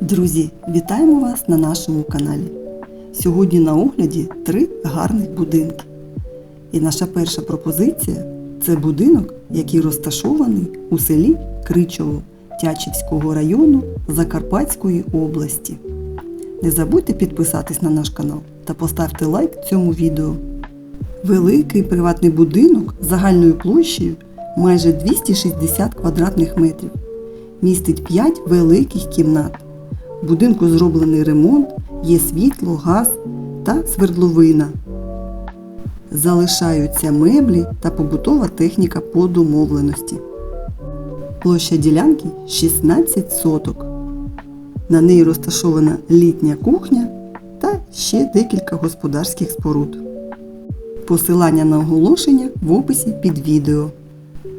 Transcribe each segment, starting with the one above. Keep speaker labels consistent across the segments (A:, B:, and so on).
A: Друзі, вітаємо вас на нашому каналі. Сьогодні на огляді три гарних будинки. І наша перша пропозиція це будинок, який розташований у селі Кричово Тячівського району Закарпатської області. Не забудьте підписатись на наш канал та поставте лайк цьому відео. Великий приватний будинок загальною площею майже 260 квадратних метрів. Містить 5 великих кімнат. В будинку зроблений ремонт, є світло, газ та свердловина. Залишаються меблі та побутова техніка по домовленості. Площа ділянки 16 соток. На неї розташована літня кухня та ще декілька господарських споруд. Посилання на оголошення в описі під відео.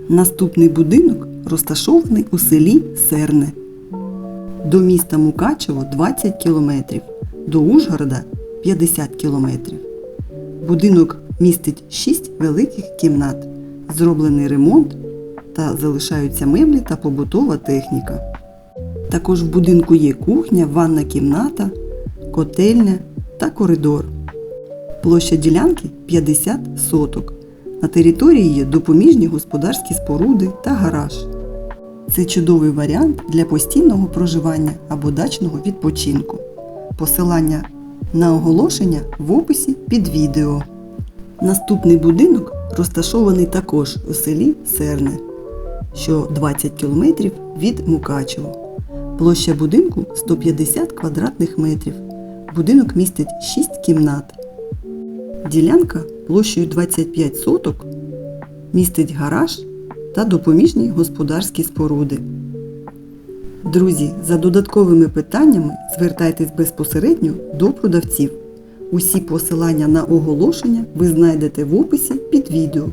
A: Наступний будинок розташований у селі Серне. До міста Мукачево 20 км, до Ужгорода 50 км. Будинок містить 6 великих кімнат, зроблений ремонт та залишаються меблі та побутова техніка. Також в будинку є кухня, ванна кімната, котельня та коридор. Площа ділянки 50 соток. На території є допоміжні господарські споруди та гараж. Це чудовий варіант для постійного проживання або дачного відпочинку. Посилання на оголошення в описі під відео. Наступний будинок розташований також у селі Серне, що 20 км від Мукачево. Площа будинку 150 квадратних метрів. Будинок містить 6 кімнат. Ділянка площею 25 соток містить гараж та допоміжні господарські споруди. Друзі, за додатковими питаннями звертайтесь безпосередньо до продавців. Усі посилання на оголошення ви знайдете в описі під відео.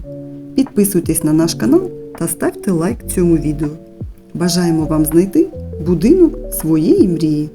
A: Підписуйтесь на наш канал та ставте лайк цьому відео. Бажаємо вам знайти будинок своєї мрії.